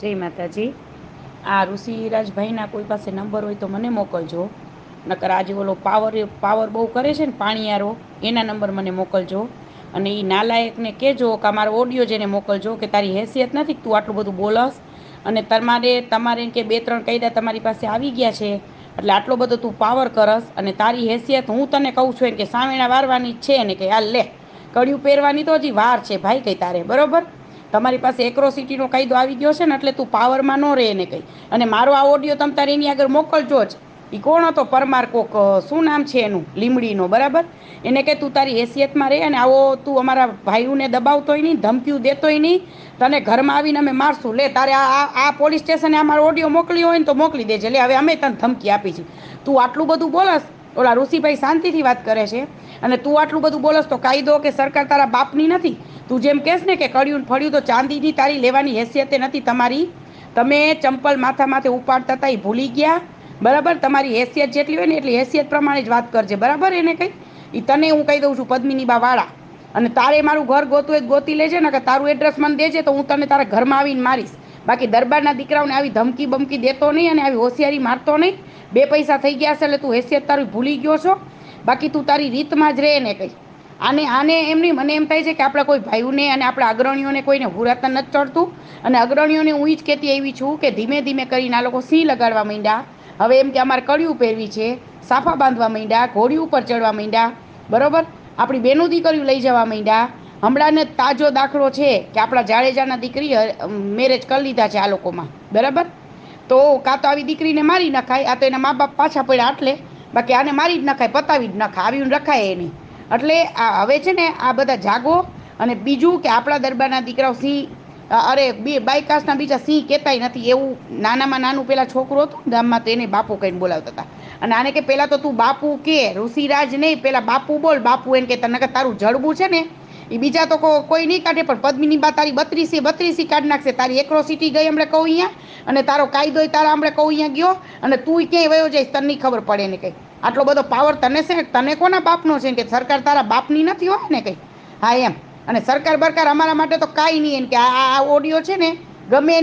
જય માતાજી. આ ઋષિરાજભાઈના કોઈ પાસે નંબર હોય તો મને મોકલજો. નકર આજે ઓલો પાવર પાવર બહુ કરે છે ને પાણીયારો, એના નંબર મને મોકલજો. અને એ નાલાયકને કહેજો કે મારો ઓડિયો જેને મોકલજો કે તારી હેસિયત નથી તું આટલું બધું બોલસ. અને તમારે તમારે કે બે, ત્રણ કાયદા તમારી પાસે આવી ગયા છે. એટલે આટલો બધો તું પાવર કરસ અને તારી હેસિયત હું તને કહું છું એમ કે સામેણા વારવાની જ છે ને કે, હાલ લે, કડિયું પહેરવાની તો હજી વાર છે, ભાઈ કઈ તારે, બરોબર? તમારી પાસે એક્રોસિટીનો કાયદો આવી ગયો છે ને એટલે તું પાવરમાં ન રહે એને કંઈ. અને મારો આ ઓડિયો તમે તારે એની આગળ મોકલજો જ. એ કોણ હતો? પરમાર કોક શું નામ છે એનું? લીમડીનો, બરાબર? એને કે તું તારી હેસિયતમાં રહે અને આવો તું અમારા ભાઈઓને દબાવતોય નહીં, ધમકીઓ દેતોય નહીં. તને ઘરમાં આવીને અમે મારશું. લે, તારે આ આ પોલીસ સ્ટેશને અમારો ઓડિયો મોકલ્યો હોય ને તો મોકલી દેજે. લે, હવે અમે તને ધમકી આપી છે તું આટલું બધું બોલસ ઓલા ઋષિભાઈ શાંતિથી વાત કરે છે. અને તું આટલું બધું બોલસ તો કાયદો કે સરકાર તારા બાપની નથી? તું જેમ કહેશ ને કે કળ્યું ફળ્યું તો ચાંદીની તારી લેવાની હેસિયતે નથી તમારી. તમે ચંપલ માથા માથે ઉપાડતા હતા એ ભૂલી ગયા. બરાબર? તમારી હેસિયત જેટલી હોય ને એટલી હેસિયત પ્રમાણે જ વાત કરજે. બરાબર એને કંઈ? એ તને હું કહી દઉં છું પદ્મિની બા અને તારે મારું ઘર ગોતું એ ગોતી લેજે ને કે તારું એડ્રેસ મને દેજે તો હું તને તારા ઘરમાં આવીને મારીશ. બાકી દરબારના દીકરાઓને આવી ધમકી બમકી દેતો નહીં અને આવી હોશિયારી મારતો નહીં. બે પૈસા થઈ ગયા છે, એટલે તું હેસિયત તારી ભૂલી ગયો છો. બાકી તું તારી રીતમાં જ રહે ને કંઈ. આને આને એમની મને એમ થાય છે કે આપણા કોઈ ભાઈઓને અને આપણા અગ્રણીઓને કોઈને હુરાતા નથી ચડતું. અને અગ્રણીઓને હું જ કહેતી એવી છું કે ધીમે ધીમે કરીને આ લોકો સિંહ લગાડવા માંડ્યા. હવે એમ કે અમારે કળિયું પહેરવી છે, સાફા બાંધવા માંડ્યા ઘોડી ઉપર ચડવા માંડ્યા. બરાબર? આપણી બેનું દીકરીઓ લઈ જવા માંડ્યા. હમણાંને તાજો દાખલો છે કે આપણા જાડેજાના દીકરી મેરેજ કરી લીધા છે આ લોકોમાં. બરાબર? તો કાં તો આવી દીકરીને મારી નખાય, આ તો એના મા બાપ પાછા પડ્યા એટલે. બાકી આને મારી જ નખાય, પતાવી જ નખાય આવીને રખાય એની. એટલે આ હવે છે ને આ બધા જાગો અને બીજું કે આપણા દરબારના દીકરાઓ સિંહ અરે બે બાયકાસના બીજા સિંહ કહેતાય નથી. એવું નાનામાં નાનું પેલા છોકરો હતું ગામમાં તો એને બાપુ કહીને બોલાવતા હતા. અને આને કે પહેલાં તો તું બાપુ કે, ઋષિરાજ નહીં પહેલાં બાપુ બોલ, બાપુ એને કે નકર તારું જડબું છે ને એ બીજા તો કોઈ નહીં કાઢે, પણ પદ્મિની બા તારી બત્રીસી બત્રીસી કાઢી નાખશે. તારી એક્રોસિટી ગઈ હમણાં કહું અહીંયા, અને તારો કાયદો તારા હમણાં કહું અહીંયા ગયો, અને તું ક્યાંય વયો જઈશ, તને ખબર પડે ને કંઈ. આટલો બધો પાવર તને છે? તને કોના બાપનો છે કે સરકાર તારા બાપની નથી હોય ને કંઈ? હા, એમ. અને સરકાર બરકાર અમારા માટે તો કાંઈ નહીં, એમ કે આ ઓડિયો છે ને, ગમે